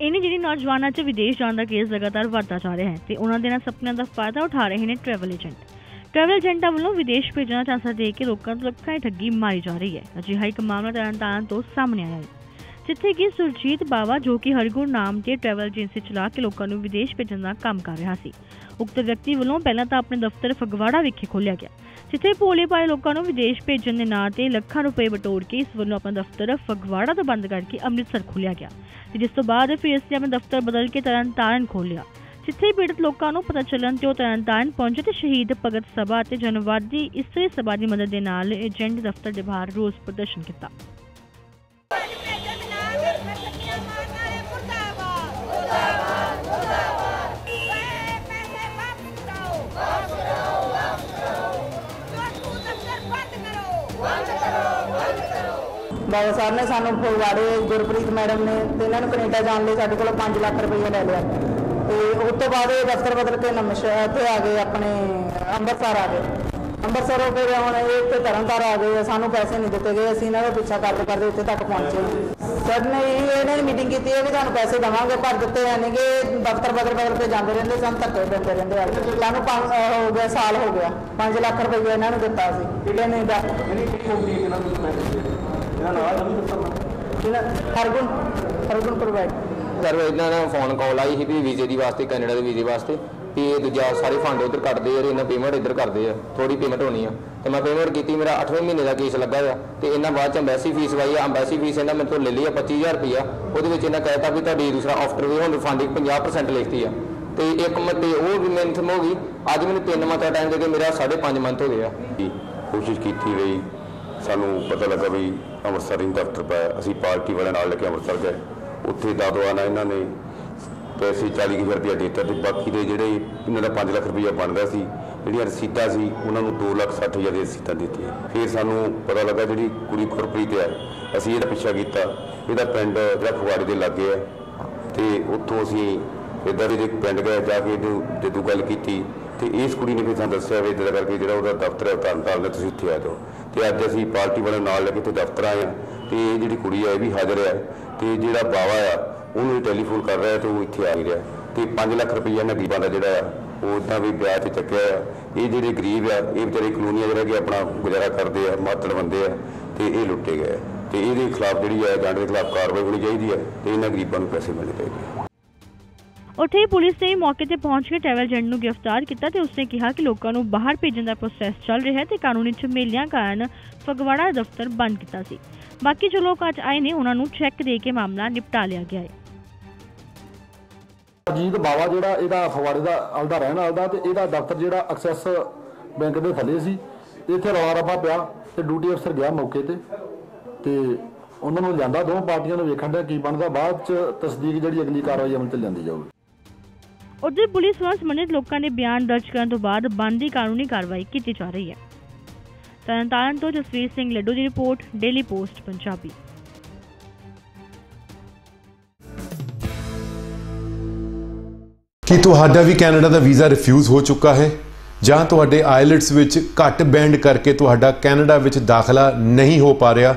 ਇਨੀ ਜਿਹੜੀ ਨੌਜਵਾਨਾਂ 'ਚ ਵਿਦੇਸ਼ ਜਾਣ ਦਾ ਕੇਸ ਲਗਾਤਾਰ ਵਧਦਾ ਜਾ ਰਿਹਾ ਹੈ ਤੇ ਉਹਨਾਂ ਦੇ ਨਾਲ ਸੁਪਨਿਆਂ ਦਾ ਫਾਇਦਾ ਉਠਾ ਰਹੇ ਨੇ ਟਰੈਵਲ ਏਜੰਟ ਟਰੈਵਲ ਏਜੰਟਾਂ ਵੱਲੋਂ ਵਿਦੇਸ਼ ਭੇਜਣ ਦਾ ਝਾਂਸਾ ਦੇ ਕੇ ਲੋਕਾਂ ਤੋਂ ਲੱਖਾਂ ਠੱਗੀ ਮਾਰੀ ਜਾ ਰਹੀ ਹੈ। ਅਜਿਹਾ ਇੱਕ ਮਾਮਲਾ ਤਰਨਤਾਰਨ ਤੋਂ ਸਾਹਮਣੇ ਆਇਆ ਹੈ। ਜਿੱਥੇ ਕਿ ਸੁਰਜੀਤ ਬਾਵਾ, ਜੋ ਕਿ ਹਰਗੁਰ ਨਾਮ ਦੇ ਟਰੈਵਲ ਏਜੰਸੀ ਚਲਾ ਕੇ ਲੋਕਾਂ ਨੂੰ ਵਿਦੇਸ਼ ਭੇਜਣ ਦਾ ਕੰਮ ਕਰ ਰਿਹਾ ਸੀ। ਉਕਤ ਵਿਅਕਤੀ ਵੱਲੋਂ ਪਹਿਲਾਂ ਤਾਂ ਆਪਣੇ ਦਫ਼ਤਰ ਫਗਵਾੜਾ ਵਿਖੇ ਖੋਲ੍ਹਿਆ ਗਿਆ, ਜਿੱਥੇ ਭੋਲੇ ਭਾਲੇ ਲੋਕਾਂ ਨੂੰ ਵਿਦੇਸ਼ ਭੇਜਣ ਦੇ ਨਾਂ ਤੇ ਲੱਖਾਂ ਰੁਪਏ ਬਟੋਰ ਕੇ ਇਸ ਵੱਲੋਂ ਆਪਣਾ ਦਫ਼ਤਰ ਫਗਵਾੜਾ ਤੋਂ ਬੰਦ ਕਰਕੇ ਅੰਮ੍ਰਿਤਸਰ ਖੋਲ੍ਹਿਆ ਗਿਆ, ਤੇ ਜਿਸ ਤੋਂ ਬਾਅਦ ਫਿਰ ਇਸ ਨੇ ਆਪਣਾ ਦਫ਼ਤਰ ਬਦਲ ਕੇ ਤਰਨਤਾਰਨ ਖੋਲ੍ਹਿਆ, ਜਿੱਥੇ ਪੀੜਤ ਲੋਕਾਂ ਨੂੰ ਪਤਾ ਚੱਲਣ ਤੇ ਉਹ ਤਰਨਤਾਰਨ ਪਹੁੰਚੇ ਤੇ ਸ਼ਹੀਦ ਭਗਤ ਸਭਾ ਅਤੇ ਜਨਵਾਦੀ ਇਸਤਰੀ ਸਭਾ ਦੀ ਮਦਦ ਦੇ ਨਾਲ ਏਜੰਟ ਦਫ਼ਤਰ ਦੇ ਬਾਹਰ ਰੋਸ ਪ੍ਰਦਰਸ਼ਨ ਕੀਤਾ। ਬਾਬਾ ਸਾਹਿਬ ਨੇ ਸਾਨੂੰ ਫਗਵਾੜੇ ਗੁਰਪ੍ਰੀਤ ਮੈਡਮ ਨੇ ਤੇ ਇਹਨਾਂ ਨੂੰ ਕੈਨੇਡਾ ਜਾਣ ਲਈ ਸਾਡੇ ਕੋਲੋਂ 5 ਲੱਖ ਰੁਪਏ ਲੈ ਲਿਆ। ਤੇ ਉਸ ਤੋਂ ਬਾਅਦ ਇਹ ਦਫ਼ਤਰ ਬਦਲ ਕੇ ਨਵੇਂ ਤੇ ਆ ਗਏ, ਆਪਣੇ ਅੰਮ੍ਰਿਤਸਰ ਆ ਗਏ। ਅੰਮ੍ਰਿਤਸਰੋਂ ਫਿਰ ਹੁਣ ਇਹ ਇੱਥੇ ਤਰਨਤਾਰ ਆ ਗਏ, ਸਾਨੂੰ ਪੈਸੇ ਨਹੀਂ ਦਿੱਤੇ ਗਏ, ਅਸੀਂ ਇਹਨਾਂ ਦਾ ਪਿੱਛਾ ਕਰਦੇ ਕਰਦੇ ਇੱਥੇ ਤੱਕ ਪਹੁੰਚੇ। ਸਰ ਨੇ ਇਹਨਾਂ ਨੇ ਮੀਟਿੰਗ ਕੀਤੀ ਹੈ ਕਿ ਤੁਹਾਨੂੰ ਪੈਸੇ ਦੇਵਾਂਗੇ, ਪਰ ਦਿੱਤੇ ਨਹੀਂਗੇ ਦਫ਼ਤਰ ਬਦਲ ਬਦਲ ਕੇ ਜਾਂਦੇ ਰਹਿੰਦੇ ਸਾਨੂੰ, ਧੱਕੇ ਦਿੰਦੇ ਰਹਿੰਦੇ ਆ। ਸਾਨੂੰ ਪੰਜ ਹੋ ਗਿਆ, ਸਾਲ ਹੋ ਗਿਆ 5 ਲੱਖ ਰੁਪਏ ਇਹਨਾਂ ਨੂੰ ਦਿੱਤਾ ਸੀ। ਜਿਹੜੇ ਨਹੀਂ ਦਾ ਇਹਨਾਂ ਹਰਗੁਣ ਹਰਗੁਣ ਪ੍ਰੋਵਾਈਡ। ਸਰ ਇਹਨਾਂ ਨੇ ਫੋਨ ਕਾਲ ਆਈ ਸੀ ਵੀ ਵੀਜ਼ੇ ਦੀ ਵਾਸਤੇ ਕੈਨੇਡਾ ਦੇ ਵੀਜ਼ੇ ਵਾਸਤੇ ਵੀ ਇਹ ਦੂਜਾ ਸਾਰੇ ਫੰਡ ਉਧਰ ਕੱਢਦੇ ਆ ਤੇ ਇਹਨਾਂ ਪੇਮੈਂਟ ਇੱਧਰ ਕਰਦੇ ਆ ਥੋੜੀ ਪੇਮੈਂਟ ਹੋਣੀ ਆ। ਤੇ ਮੈਂ ਪੇਮੈਂਟ ਕੀਤੀ ਮੇਰਾ 8ਵੇਂ ਮਹੀਨੇ ਦਾ ਕੇਸ ਲੱਗਾ ਆ ਤੇ ਇਹਨਾਂ ਬਾਅਦ ਚ ਅੰਬੈਸੀ ਫੀਸ ਵਾਈ ਆ ਅੰਬੈਸੀ ਫੀਸ ਇਹਨਾਂ ਤੋਂ ਲੈ ਲਈ ਆ 25000 ਰੁਪਇਆ ਉਹਦੇ ਵਿੱਚ ਇਹਨਾਂ ਕਹਿਤਾ ਵੀ ਤੁਹਾਡੀ ਦੂਸਰਾ ਆਫਟਰ ਵੀ ਹੁਣ ਰਿਫੰਡਿੰਗ 50% ਲਿਖਤੀ ਆ। ਤੇ ਇੱਕ ਮੰਥ ਤੇ ਉਹ ਵੀ ਮਿਹਨਤ ਹੋ ਗਈ ਅੱਜ ਮੈਨੂੰ 3 ਮੰਥ ਦਾ ਟਾਈਮ ਦੇ ਕੇ ਮੇਰਾ 5.5 ਮੰਥ ਹੋ ਗਿਆ। ਕੋਸ਼ਿਸ਼ ਕੀਤੀ ਗਈ। ਸਾਨੂੰ ਪਤਾ ਲੱਗਾ ਵੀ ਅੰਮ੍ਰਿਤਸਰ ਹੀ ਦਫ਼ਤਰ ਪਾਇਆ ਅਸੀਂ ਪਾਰਟੀ ਵਾਲਿਆਂ ਨਾਲ ਲੈ ਕੇ ਅੰਮ੍ਰਿਤਸਰ ਗਏ। ਉੱਥੇ ਦਾਦੋਆਨਾ ਇਹਨਾਂ ਨੇ ਪੈਸੇ 40000 ਰੁਪਇਆ ਦੇ ਦਿੱਤਾ ਤੇ ਬਾਕੀ ਦੇ ਜਿਹੜੇ ਇਹਨਾਂ ਦਾ 5 ਲੱਖ ਰੁਪਇਆ ਬਣਦਾ ਸੀ ਜਿਹੜੀਆਂ ਰਸੀਦਾਂ ਸੀ ਉਹਨਾਂ ਨੂੰ 2,60,000 ਦੀਆਂ ਰਸੀਦਾਂ ਦਿੱਤੀਆਂ। ਫਿਰ ਸਾਨੂੰ ਪਤਾ ਲੱਗਾ ਜਿਹੜੀ ਕੁੜੀ ਗੁਰਪ੍ਰੀਤ ਹੈ ਅਸੀਂ ਇਹਦਾ ਪਿੱਛਾ ਕੀਤਾ। ਇਹਦਾ ਪਿੰਡ ਜਿਹੜਾ ਫਗਵਾੜੇ ਦੇ ਲਾਗੇ ਹੈ ਤੇ ਉੱਥੋਂ ਅਸੀਂ ਇੱਧਰ ਦੇ ਪਿੰਡ ਗਏ ਜਾ ਕੇ ਇਹਨੂੰ ਜਦੋਂ ਗੱਲ ਕੀਤੀ ਤੇ ਇਸ ਕੁੜੀ ਨੇ ਵੀ ਸਾਨੂੰ ਦੱਸਿਆ ਵੀ ਇੱਦਾਂ ਕਰਕੇ ਜਿਹੜਾ ਉਹਦਾ ਦਫ਼ਤਰ ਹੈ ਤਰਨਤਾਰਨ ਦਾ ਤੁਸੀਂ ਉੱਥੇ ਆ ਜਾਓ। ਤੇ ਅੱਜ ਅਸੀਂ ਪਾਰਟੀ ਵਾਲੇ ਨਾਲ ਲੈ ਕੇ ਤੇ ਦਫ਼ਤਰ ਆਏ ਹਾਂ ਤੇ ਇਹ ਜਿਹੜੀ ਕੁੜੀ ਹੈ, ਇਹ ਵੀ ਹਾਜ਼ਰ ਹੈ ਤੇ ਜਿਹੜਾ ਬਾਵਾ ਆ, ਉਹਨੂੰ ਵੀ ਟੈਲੀਫੋਨ ਕਰ ਰਿਹਾ ਤੇ ਉਹ ਇੱਥੇ ਆ ਗਿਆ ਰਿਹਾ। ਤੇ 5 ਲੱਖ ਰੁਪਈਆ ਇਹਨਾਂ ਗਰੀਬਾਂ ਦਾ ਜਿਹੜਾ ਆ, ਉਹ ਇਦਾਂ ਵੀ ਵਿਆਹ ਤੇ ਚੱਕਿਆ ਆ। ਇਹ ਜਿਹੜੇ ਗਰੀਬ ਆ, ਇਹ ਵਿਚਾਰੇ ਕਲੋਨੀਆਂ ਜਿਹੜਾ ਕਿ ਆਪਣਾ ਗੁਜ਼ਾਰਾ ਕਰਦੇ ਆ, ਮਾਤੜ ਬੰਦੇ ਆ ਤੇ ਇਹ ਲੁੱਟੇ ਗਏ ਆ। ਤੇ ਇਹਦੇ ਖਿਲਾਫ ਜਿਹੜੀ ਆ ਜਾਂਡ ਦੇ ਖਿਲਾਫ ਕਾਰਵਾਈ ਹੋਣੀ ਚਾਹੀਦੀ ਹੈ ਤੇ ਇਹਨਾਂ ਗਰੀਬਾਂ ਨੂੰ ਪੈਸੇ ਮਿਲਣੇ ਚਾਹੀਦੇ ਉੱਥੇ ਹੀ ਪੁਲਿਸ ਨੇ ਮੌਕੇ ਤੇ ਪਹੁੰਚ ਕੇ ਟਰੈਵਲ ਏਜੰਟ ਨੂੰ ਗ੍ਰਿਫਤਾਰ ਕੀਤਾ ਤੇ ਉਸਨੇ ਕਿਹਾ ਕਿ ਲੋਕਾਂ ਨੂੰ ਬਾਹਰ ਭੇਜਣ ਦਾ ਪ੍ਰੋਸੈਸ ਚੱਲ ਰਿਹਾ ਹੈ ਤੇ ਕਾਨੂੰਨੀ ਝਮੇਲਿਆਂ ਕਾਰਨ ਫਗਵਾੜਾ ਦਫ਼ਤਰ ਬੰਦ ਕੀਤਾ ਸੀ। ਬਾਕੀ ਜੋ ਲੋਕ ਅੱਜ ਆਏ ਨੇ, ਉਹਨਾਂ ਨੂੰ ਚੈੱਕ ਦੇ ਕੇ ਮਾਮਲਾ ਨਿਪਟਾ ਲਿਆ ਗਿਆ ਹੈ। ਅਜੀਤ ਬਾਵਾ ਜਿਹੜਾ ਇਹਦਾ ਫਗਵਾੜੇ ਦਾ ਅਲਦਾ ਰਹਿਣ ਵਾਲਾ ਦਾ ਤੇ ਇਹਦਾ ਦਫ਼ਤਰ ਜਿਹੜਾ ਐਕਸੈਸ ਬੈਂਕ ਦੇ ਥੱਲੇ ਸੀ, ਇੱਥੇ ਰੌਲਾ ਰੱਪਾ ਪਿਆ ਤੇ ਡਿਊਟੀ ਅਫਸਰ ਗਿਆ ਮੌਕੇ ਤੇ ਤੇ ਉਹਨਾਂ ਨੂੰ ਲਿਆਂਦਾ, ਦੋਵਾਂ ਪਾਰਟੀਆਂ ਨੂੰ ਵੇਖਣ ਦਾ ਕੀ ਬਣਦਾ, ਬਾਅਦ ਚ ਤਸਦੀਕ ਜਿਹੜੀ ਅਗਲੀ ਕਾਰਵਾਈ ਅਮਲ ਚ ਲਿਆਂਦੀ ਜਾਊਗੀ। ਉਧਰ ਪੁਲਿਸ ਵੱਲੋਂ ਸੰਬੰਧਿਤ ਲੋਕਾਂ ਦੇ ਬਿਆਨ ਦਰਜ ਕਰਨ ਤੋਂ ਬਾਅਦ ਬਣਦੀ ਕਾਨੂੰਨੀ ਕਾਰਵਾਈ ਕੀਤੀ ਜਾ ਰਹੀ ਹੈ। ਤਰਨਤਾਰਨ ਤੋਂ ਜਸਵੀਰ ਸਿੰਘ ਲੱਡੂ ਦੀ ਰਿਪੋਰਟ ਡੇਲੀ ਪੋਸਟ ਪੰਜਾਬੀ ਕੀ ਤੁਹਾਡਾ ਵੀ ਕੈਨੇਡਾ ਦਾ ਵੀਜ਼ਾ ਰਿਫਿਊਜ਼ ਹੋ ਚੁੱਕਾ ਹੈ? ਜਾਂ ਤੁਹਾਡੇ ਆਇਲਟਸ ਵਿੱਚ ਘੱਟ ਬੈਂਡ ਕਰਕੇ ਤੁਹਾਡਾ ਕੈਨੇਡਾ ਵਿੱਚ ਦਾਖਲਾ ਨਹੀਂ ਹੋ ਪਾ ਰਿਹਾ?